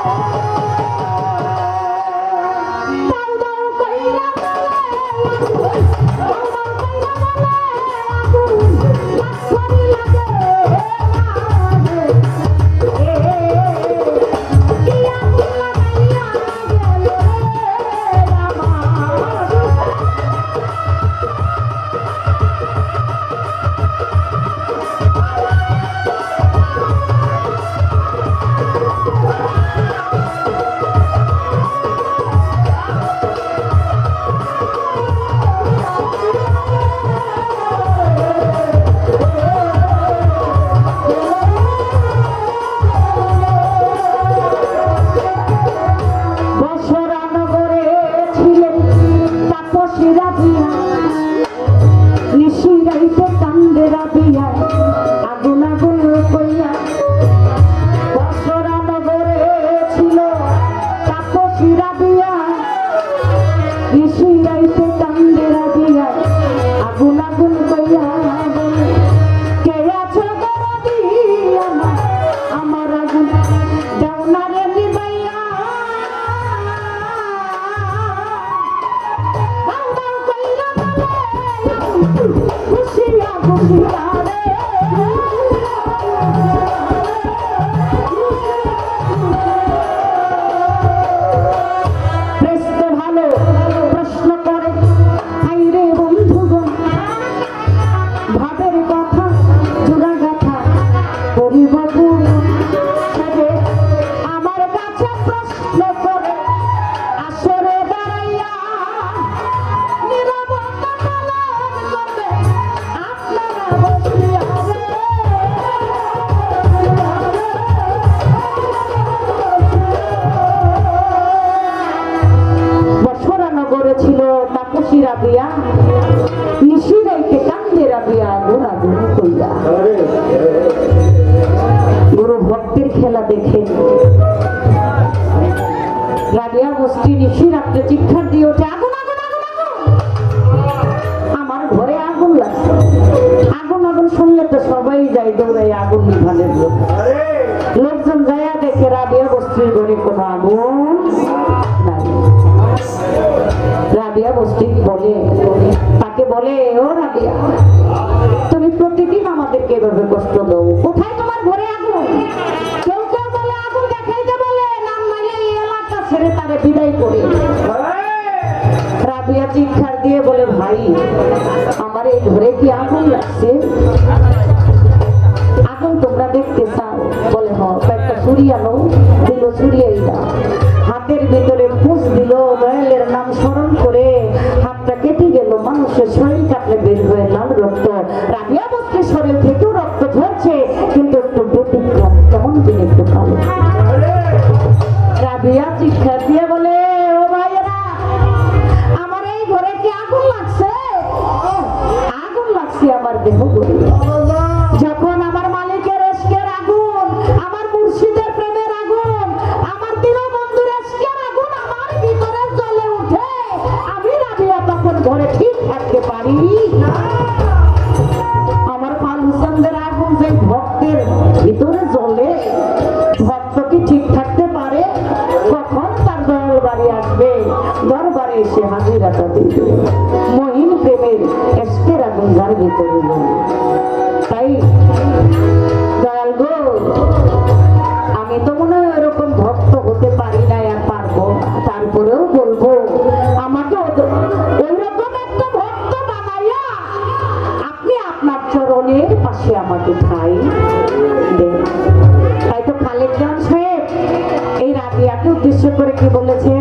দাও রাবিয়া গোষ্ঠী নিশি রাত্রে চিৎকার দিয়ে ওঠে, আগুন আগুন আগুন আমার ঘরে আগুন লাগছে। আগুন আগুন শুনলে তো সবাই যায় দৌড়াই আগুন নিভানের লোক লোকজন যায়া দেখে রাবিয়া গোষ্ঠীর ঘরে কোনো আগুন নাই। রাবিয়া বস্তি বলে, তাকে বলে, ও রাবিয়া, তুমি প্রতিদিন আমাদেরকে এভাবে কষ্ট দাও। কোথায় তোমার ঘরে আগুন? কি আগুন লাগছে। আগুন তোমরা দেখতে চাও বলে হ একটা ছুরি আনো, দিল ছুরি এইটা। হাতের ভিতরে পুষ দিল দয়ালের নাম স্মরণ করে হাতটা কেটে গেল। মানুষের শরীর কাটলে বের হয়ে লাল রক্ত রাবিয়া আগুন লাগছে আমার দেহ ঘরে বাড়ি আসবে। দরবারে এসে হাজিরাটা দিবে মহিন প্রেমের এসকের আগুন যার ভিতরে। তাই আমি তো মনে হয় এরকম ভক্ত হতে পারি না আর পারব তারপরেও বলব, আমাকে আপনি আপনার পাশে আমাকে তাই তো খালেদ জান সাহেব, এই রাবিয়াকে উদ্দেশ্য করে কি বলেছেন?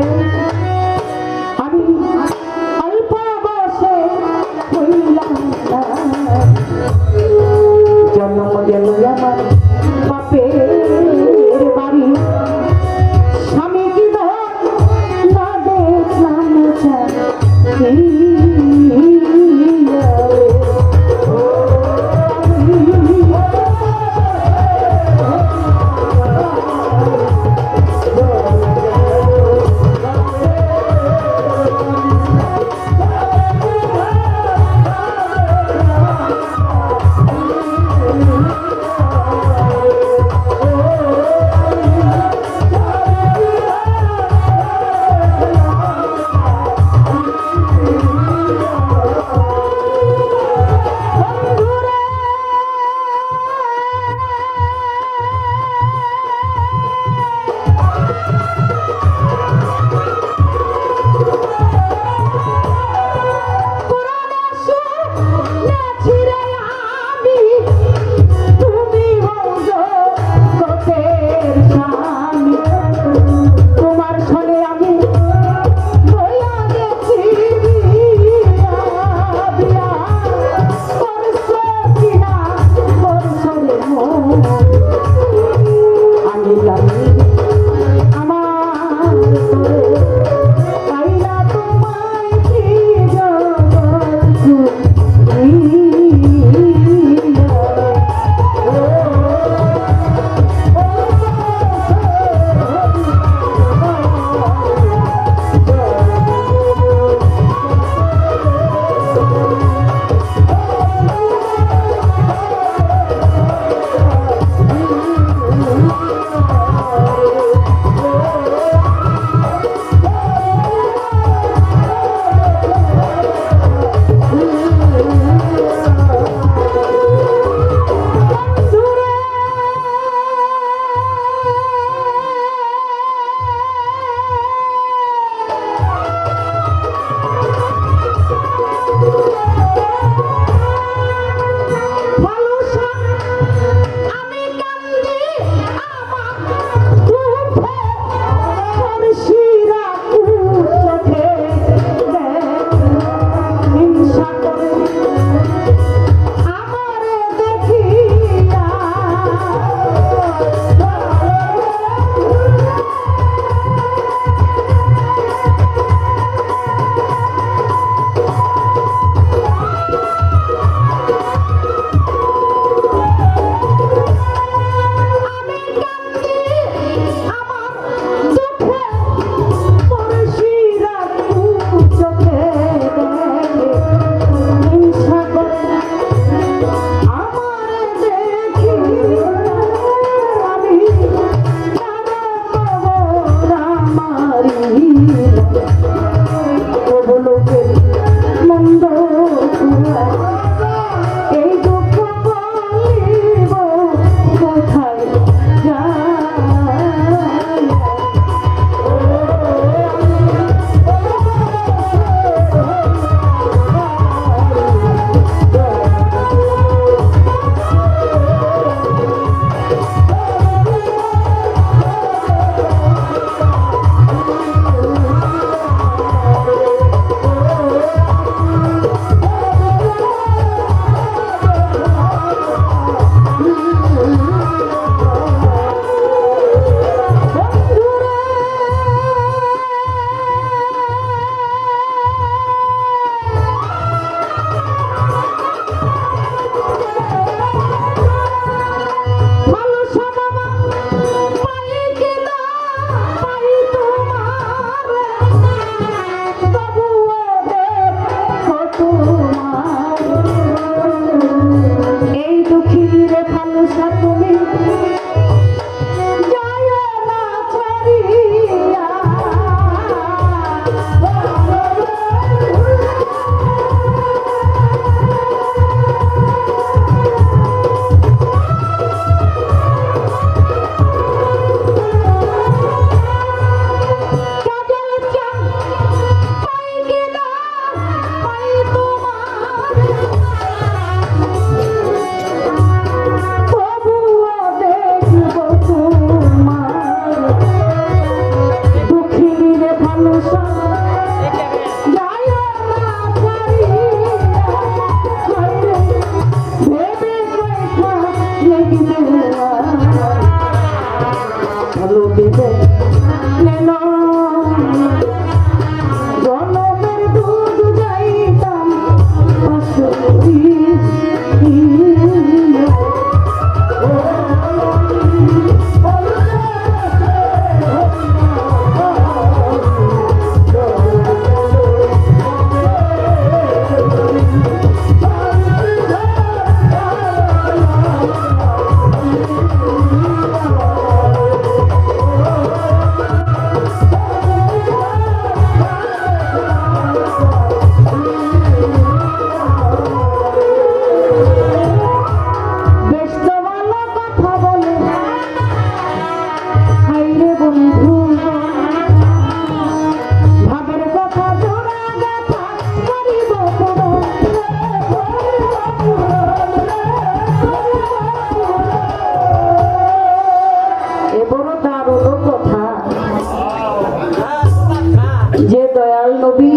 নবী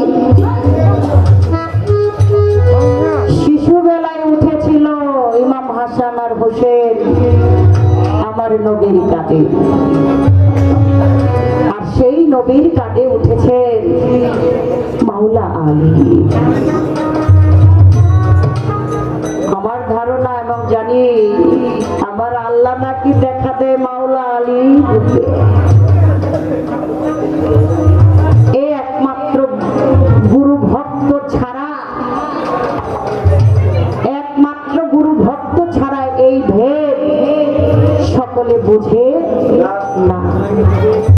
শিশুবেলায় উঠেছিল ইমাম হাসান আর হোসেন আমার নবীর কাটে আর সেই নবীর কাটে উঠেছেন মাওলা আলী আমার ধারণা এবং জানি, আমার আল্লাহ নাকি দেখা দেয় মাওলা আলী। বুঝে না।